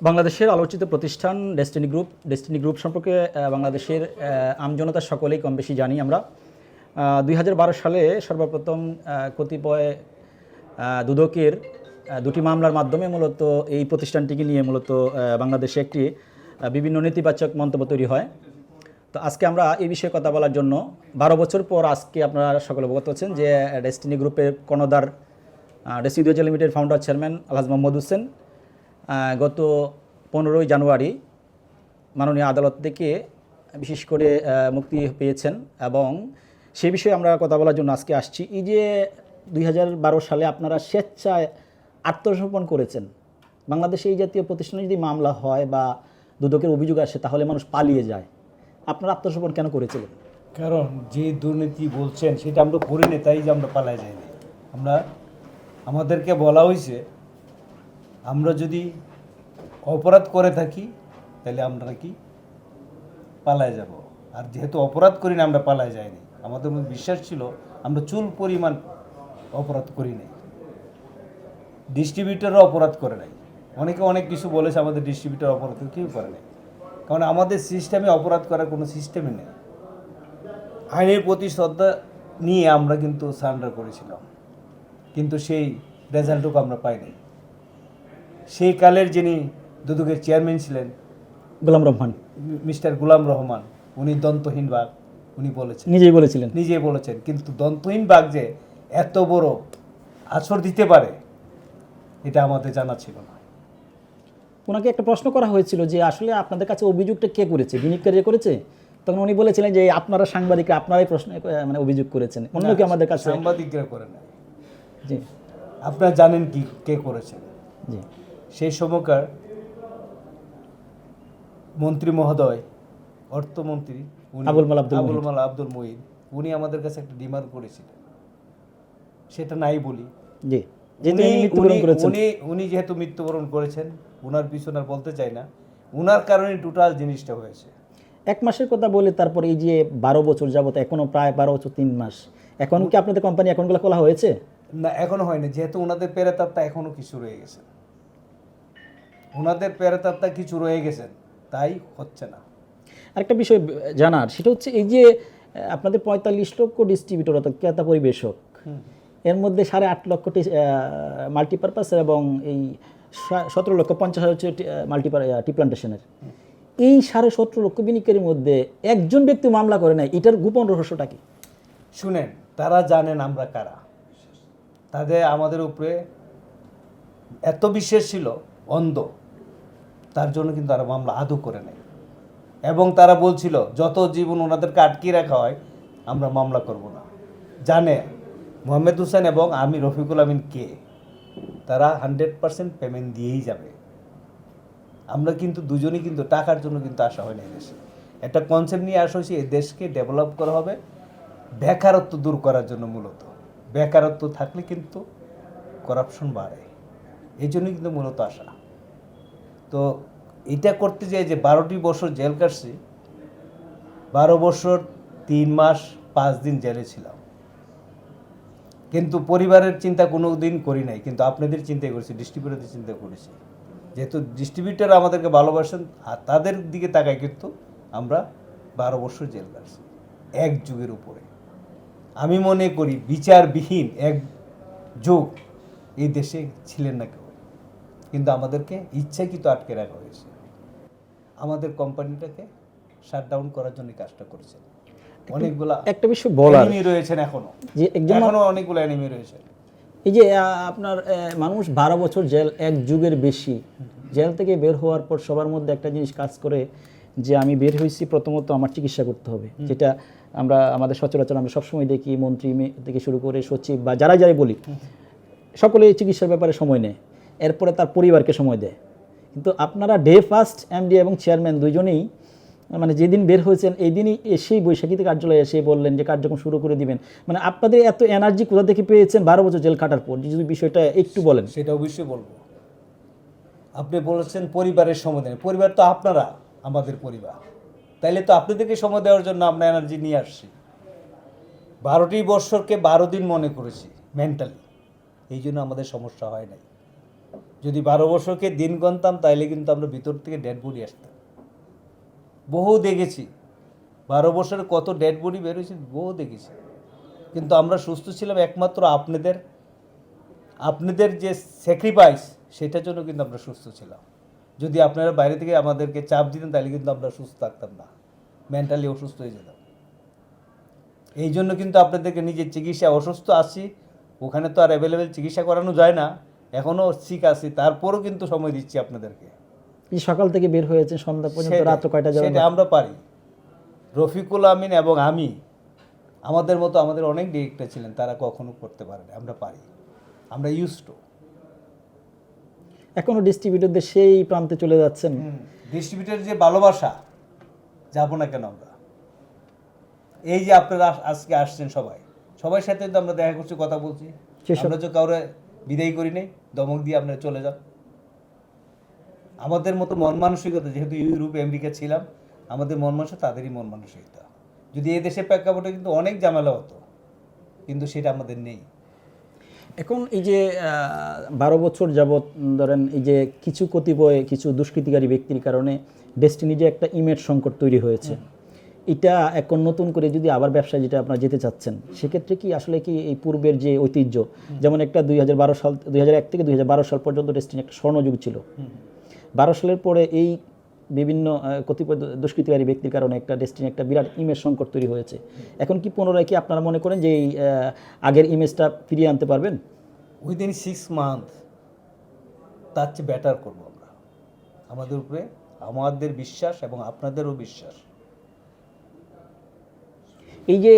বাংলাদেশের আলোচিত প্রতিষ্ঠান ডেস্টিনি গ্রুপ ডেস্টিনি গ্রুপ সম্পর্কে বাংলাদেশের আমজনতা সকলেই কম বেশি জানি আমরা। দুই হাজার বারো সালে সর্বপ্রথম কতিপয় দুদকের দুটি মামলার মাধ্যমে মূলত এই প্রতিষ্ঠানটিকে নিয়ে মূলত বাংলাদেশে একটি বিভিন্ন নেতিবাচক মন্তব্য তৈরি হয়। তো আজকে আমরা এই বিষয়ে কথা বলার জন্য বারো বছর পর আজকে আপনারা সকলে অবগত হচ্ছেন যে ডেস্টিনি গ্রুপের কর্ণধার destiny দুজা limited founder chairman Alhaj Mohammad Hossain গত পনেরোই জানুয়ারি মাননীয় আদালত থেকে বিশেষ করে মুক্তি পেয়েছেন এবং সে বিষয়ে আমরা কথা বলার জন্য আজকে আসছি। এই যে দু হাজার বারো সালে আপনারা স্বেচ্ছায় আত্মসমর্পণ করেছেন, বাংলাদেশে এই জাতীয় প্রতিষ্ঠানে যদি মামলা হয় বা দুদকের অভিযোগ আসে তাহলে মানুষ পালিয়ে যায়। আপনারা আত্মসমর্পণ কেন করেছিলেন? কারণ যে দুর্নীতি বলছেন সেটা আমরা করিনি তাই যে আমরা পালাই যাইনি। আমরা আমাদেরকে বলা হয়েছে আমরা যদি অপরাধ করে থাকি, তাহলে আমরা কি পালায় যাব? আর যেহেতু অপরাধ করি না, আমরা পালায় যাইনি আমাদের মধ্যে বিশ্বাস ছিল, আমরা চুল পরিমাণ অপরাধ করি নাই। ডিস্ট্রিবিউটরও অপরাধ করে নাই। অনেকে অনেক কিছু বলেছে আমাদের ডিস্ট্রিবিউটার অপরাধ কেউ করে নাই। কারণ আমাদের সিস্টেমে অপরাধ করার কোনো সিস্টেমই নেই। আইনের প্রতি শ্রদ্ধা নিয়ে আমরা কিন্তু সারেন্ডার করেছিলাম। কিন্তু সেই রেজাল্টটুকু আমরা পাইনি। সেই কালের যিনি দুদকের চেয়ারম্যান ছিলেন গোলাম রহমান। মিস্টার গুলাম রহমান উনি দন্তহীন বাঘ উনি বলেছেন। নিজেই বলেছিলেন। নিজেই বলেছেন। কিন্তু দন্তহীন বাঘ যে এত বড় আছর দিতে পারে এটা আমাদের জানা ছিল না। ওনাকে একটা প্রশ্ন করা হয়েছিল যে আসলে আপনাদের কাছে অভিযোগটা কে করেছে? বিনিয়োগকারী করেছে? তখন উনি বলেছিলেন যে আপনারা সাংবাদিকরা আপনারাই প্রশ্ন মানে অভিযোগ করেছেন। অন্য কি আমাদের কাছে? সাংবাদিকরা করে না জি। আপনারা জানেন কি কে করেছেন। জি। সেই সময়কার মন্ত্রী মহোদয় অর্থমন্ত্রী আবুল মাল আব্দুল আবুল মাল আব্দুল মঈন উনি আমাদের কাছে একটা ডিমান্ড করেছিলেন। সেটা নাই বলি। জি। উনি উনি- যেহেতু মৃত্যুবরণ করেছেন উনার পিছনে বলতে চাই না। উনার কারণে টোটাল জিনিসটা হয়েছে। এক মাসের কথা বলে তারপর এই যে বারো বছর যাবত এখনও প্রায় বারো বছর তিন মাস এখন কি আপনাদের কোম্পানি অ্যাকাউন্টগুলো খোলা হয়েছে? না এখনও হয়নি। যেহেতু ওনাদের পেরেতাত্তা এখনও কিছু রয়ে গেছে। ওনাদের পেরেতাত্তা কিছু রয়ে গেছেন তাই হচ্ছে না। আরেকটা বিষয় জানার সেটা হচ্ছে এই যে আপনাদের পঁয়তাল্লিশ লক্ষ ডিস্ট্রিবিউটর অর্থাৎ ক্রেতা পরিবেশক এর মধ্যে সাড়ে আট লক্ষটি মাল্টিপারপাস এবং এই সতেরো লক্ষ পঞ্চাশ হাজার হচ্ছে মাল্টিপার টি প্লান্টেশনের এই সাড়ে সতেরো লক্ষ বিনিয়োগের মধ্যে একজন ব্যক্তি মামলা করে নাই এটার গোপন রহস্যটা কি? শুনেন তারা জানেন আমরা কারা। তাদের আমাদের উপরে এত বিশ্বাস ছিল অন্ধ। তার জন্য কিন্তু তারা মামলা আদৌ করে নেয় এবং তারা বলছিল, যত জীবন ওনাদেরকে আটকে রাখা হয়, আমরা মামলা করব না। জানে মোহাম্মদ হোসেন এবং আমি রফিকুল আমিন কে? তারা হান্ড্রেড পার্সেন্ট পেমেন্ট দিয়েই যাবে। আমরা কিন্তু দুজনেই কিন্তু টাকার জন্য কিন্তু আসা হয় না এই দেশে। একটা কনসেপ্ট নিয়ে আসা হয়েছে এই দেশকে ডেভেলপ করা হবে বেকারত্ব দূর করার জন্য মূলত। বেকারত্ব থাকলে কিন্তু করাপশন বাড়ে। এই জন্যই কিন্তু মূলত আসা। তো এটা করতে যাই যে বারোটি বছর জেল কাটছি, বারো বছর, তিন মাস, পাঁচ দিন জেলে ছিলাম। কিন্তু পরিবারের চিন্তা কোনো দিন করি নাই, কিন্তু আপনাদের চিন্তাই করেছি ডিস্ট্রিবিউটারদের চিন্তা করেছি। যেহেতু ডিস্ট্রিবিউটার আমাদেরকে ভালোবাসেন, আর তাদের দিকে তাকাই কিন্তু আমরা বারো বছর জেল কাটছি, এক যুগের উপরে। আমি মনে করি বিচারবিহীন এক যুগ এই দেশে ছিলেন না কিন্তু আমাদেরকে ইচ্ছাকৃত আটকে রাখা হয়েছে। আমাদের কোম্পানিটাকে শাটডাউন করার জন্য কাজটা করেছে অনেকগুলা একটা বিষয় বলার। রয়েছেন এখনও। যে একজন এখনও অনেকগুলো এনিমি রয়েছে এই যে আপনার মানুষ বারো বছর জেল এক যুগের বেশি। জেল থেকে বের হওয়ার পর সবার মধ্যে একটা জিনিস কাজ করে যে আমি বের হয়েছি প্রথমত আমার চিকিৎসা করতে হবে। যেটা আমরা আমাদের সচরাচর আমরা সবসময় দেখি মন্ত্রী থেকে শুরু করে সচিব বা যারা যাই বলি। সকলে চিকিৎসার ব্যাপারে সময় নেয়। এরপরে তার পরিবারকে সময় দেয়। কিন্তু আপনারা ডে ফার্স্ট, এমডি এবং চেয়ারম্যান দুজনেই মানে যেদিন বের হয়েছেন, এই দিনই এসেই বৈশাখীতে কার্যালয়ে এসে বললেন যে কার্যক্রম শুরু করে দিবেন। মানে আপনাদের এত এনার্জি কোথা থেকে পেয়েছেন? বারো বছর জেল কাটার পর। যদি বিষয়টা একটু বলেন। সেটা অবশ্যই বলব। আপনি বলেছেন পরিবারের সময় পরিবার তো আপনারা, আমাদের পরিবার। তাইলে তো আপনাদেরকে সময় দেওয়ার জন্য আমরা এনার্জি নিয়ে আসছি। বারোটি বৎসরকে বারো দিন মনে করেছি মেন্টালি এই জন্য আমাদের সমস্যা হয় নাই। যদি বারো বছরকে দিন গণতাম তাইলে কিন্তু আমরা ভিতর থেকে ডেড বডি আসতাম। বহু দেখেছি। বারো বছরে কত ডেড বডি বেরোয়েছে বহু দেখেছি। কিন্তু আমরা সুস্থ ছিলাম একমাত্র আপনাদের আপনাদের যে স্যাক্রিফাইস সেটার জন্য কিন্তু আমরা সুস্থ ছিলাম। যদি আপনারা বাইরে থেকে আমাদেরকে চাপ দিতেন তাহলে কিন্তু আমরা সুস্থ থাকতাম না। মেন্টালি অসুস্থ হয়ে যেতাম। এই জন্য কিন্তু আপনাদেরকে নিজের চিকিৎসা অসুস্থ আছি। ওখানে তো আর অ্যাভেলেবেল চিকিৎসা করানো যায় না। এখনও ঠিক আছি তারপরও কিন্তু সময় দিচ্ছি আপনাদেরকে। এই সকাল থেকে বের হয়েছে সন্ধ্যা পর্যন্ত রাত্র কয়টা যাবে? সেটা আমরা পারি। রফিকুল আমিন এবং আমি আমাদের মতো আমাদের অনেক ডিরেক্টর ছিলেন তারা কখনো করতে পারে না আমরা পারি। আমরা ইউজ টু এখনও ডিস্ট্রিবিউটরদের সেই প্রান্তে চলে যাচ্ছেন। ডিস্ট্রিবিউটার যে ভালোবাসা যাব না কেন আমরা? এই যে আপনারা আজকে আসছেন সবাই সবার সাথে তো আমরা দেখা করছি কথা বলছি। আমরা তো কাউরে বিদায় করি নেই দমক দিয়ে আপনারা চলে যান। আমাদের মতো মন মানসিকতা যেহেতু ইউরোপ আমেরিকা ছিলাম আমাদের মন মানসিকতা তাদেরই মন মানসিকতা। যদি এই দেশের প্রেক্ষাপটে কিন্তু অনেক ঝামেলা হতো কিন্তু সেটা আমাদের নেই। এখন এই যে বারো বছর যাবৎ ধরেন এই যে কিছু কতিপয় কিছু দুষ্কৃতিকারী ব্যক্তির কারণে ডেস্টিনি যে একটা ইমেজ সংকট তৈরি হয়েছে। এটা এখন নতুন করে যদি আবার ব্যবসায় যেটা আপনারা যেতে চাচ্ছেন, সেক্ষেত্রে কি আসলে কি এই পূর্বের যে ঐতিহ্য, যেমন একটা দুই হাজার বারো সাল, দুই এক থেকে দুই হাজার বারো সাল পর্যন্ত ডেস্টিনি একটা স্বর্ণযুগ ছিল। বারো সালের পরে এই বিভিন্ন কতিপয় দুষ্কৃতিকারী ব্যক্তির কারণে একটা ডেস্টিনি একটা বিরাট ইমেজ সংকট তৈরি হয়েছে। এখন কি পুনরায় কি আপনারা মনে করেন যে এই আগের ইমেজটা ফিরিয়ে আনতে পারবেন? উইদিন সিক্স মান্থ তার চেয়ে বেটার করব আমরা। আমাদের উপরে আমাদের বিশ্বাস এবং আপনাদেরও বিশ্বাস। এই যে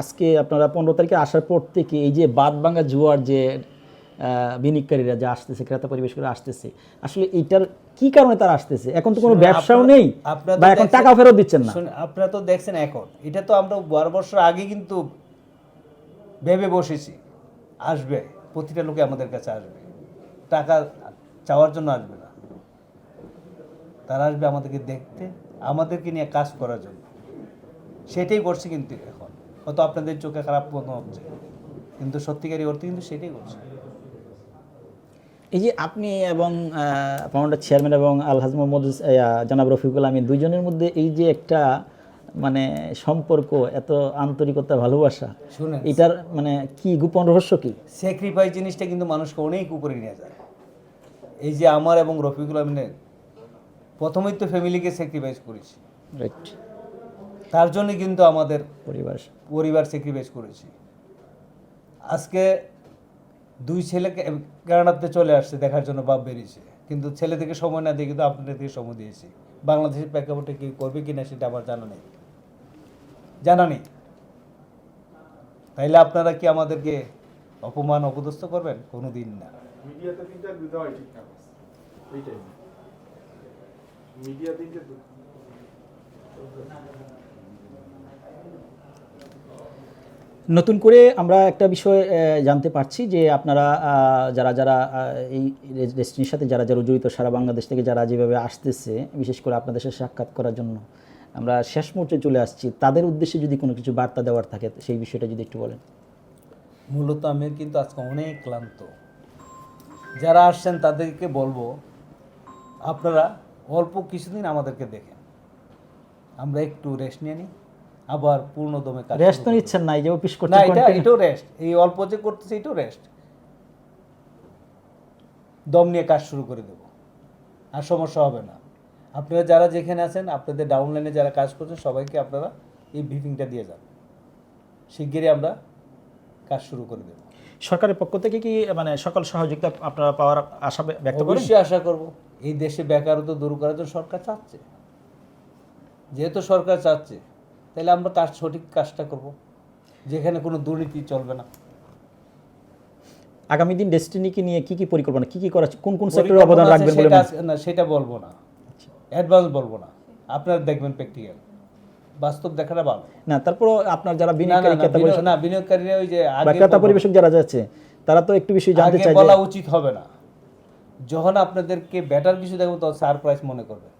আজকে আপনারা পনেরো তারিখে আসার পর থেকে এই যে বাদ ভাঙা জুয়ার যে বিনিয়োগকারীরা যে আসতেছে ক্রেতা পরিবেশ করে আসতেছে আসলে এটার কি কারণে তারা আসতেছে? এখন তো কোনো ব্যবসাও নেই বা এখন টাকা ফেরত দিচ্ছেন না। আপনারা তো দেখছেন এখন এটা তো আমরা বারো বছর আগে কিন্তু ভেবে বসেছি আসবে প্রতিটা লোকে আমাদের কাছে আসবে টাকা চাওয়ার জন্য আসবে না। তারা আসবে আমাদেরকে দেখতে আমাদেরকে নিয়ে কাজ করার জন্য। সেটাই করছে কিন্তু এখন। হয়তো আপনাদের চোখে খারাপ মনে হচ্ছে। কিন্তু সত্যিকারই অর্থে কিন্তু সেটাই করছে। এই যে আপনি এবং ফাউন্ডার চেয়ারম্যান এবং আলহাজ মোহাম্মদ জনাব রফিকুল আমিন দুইজনের মধ্যে এই যে একটা মানে সম্পর্ক এত আন্তরিকতা ভালোবাসা শুনেন। এটার মানে কি গোপন রহস্য কি? স্যাক্রিফাইস জিনিসটা কিন্তু মানুষকে অনেক উপরে নিয়ে যায়। এই যে আমার এবং রফিকুল আমিনের প্রথমেই তো ফ্যামিলিকে স্যাক্রিফাইস করেছি। রাইট তার জন্য কিন্তু আমাদের পরিবার। পরিবার স্যাক্রিফাইস করেছি। আজকে দুই ছেলেকে কানাডাতে চলে আসছে দেখার জন্য বাপ বেরিয়েছে। কিন্তু ছেলে থেকে সময় না দিয়ে কিন্তু আপনাদের থেকে সময় দিয়েছি। বাংলাদেশের প্রেক্ষাপটে কি করবে কিনা সেটা আমার জানা নেই। জানা নেই। তাইলে আপনারা কি আমাদেরকে অপমান অপদস্থ করবেন? কোনো দিন না। মিডিয়াতে ইন্টারভিউ দেওয়াই ঠিক না এইটাই মিডিয়াতে ইন্টারভিউ নতুন করে আমরা একটা বিষয় জানতে পারছি যে আপনারা যারা যারা এই ডেস্টিনির সাথে যারা যারা জড়িত সারা বাংলাদেশ থেকে যারা যেভাবে আসতেছে, বিশেষ করে আপনাদের সাথে সাক্ষাৎ করার জন্য, আমরা শেষ মুহূর্তে চলে আসছি। তাদের উদ্দেশ্যে যদি কোনো কিছু বার্তা দেওয়ার থাকে, সেই বিষয়টা যদি একটু বলেন। মূলত আমি কিন্তু আজকে অনেক ক্লান্ত। যারা আসছেন তাদেরকে বলব, আপনারা অল্প কিছুদিন আমাদেরকে দেখেন। আমরা একটু রেস্ট নিয়ে নিই। আবার পূর্ণ দমে কাজ রেস্ট তো। নিচ্ছেন না এই যে অফিস করতে না এটা এটাও রেস্ট এই অল্প যে করতেছে এটাও রেস্ট দম নিয়ে কাজ শুরু করে দেব। আর সমস্যা হবে না। আপনারা যারা যেখানে আছেন আপনাদের ডাউনলাইনে যারা কাজ করছেন সবাইকে আপনারা এই ব্রিফিংটা দিয়ে যান। শিগগিরই আমরা কাজ শুরু করে দেবো। সরকারের পক্ষ থেকে কি মানে সকল সহযোগিতা আপনারা পাওয়ার আশা ব্যক্ত করেন? অবশ্যই আশা করব। এই দেশে বেকারত্ব দূর করার জন্য সরকার চাচ্ছে। যেহেতু সরকার চাচ্ছে তাহলে আমরা কাজ সঠিক কাজটা করব যেখানে কোনো দুর্নীতি চলবে না। আগামী দিন ডেস্টিনিকে নিয়ে কি কি পরিকল্পনা কি কি করা কোন কোন সেক্টরে অবদান রাখবেন বলে না সেটা বলব না। অ্যাডভান্স বলব না। আপনারা দেখবেন প্র্যাকটিক্যাল। বাস্তব দেখাটা ভালো। না তারপরও আপনার যারা বিনিয়োগকারী না, ক্রেতা বিনিয়োগ- না বিনিয়োগকারীরা ওই যে আগে ক্রেতা পরিবেশক যারা যাচ্ছে তারা তো একটু বেশি জানতে চায় বলা উচিত হবে না। যখন আপনাদেরকে বেটার কিছু দেখব তখন সারপ্রাইজ মনে করবে।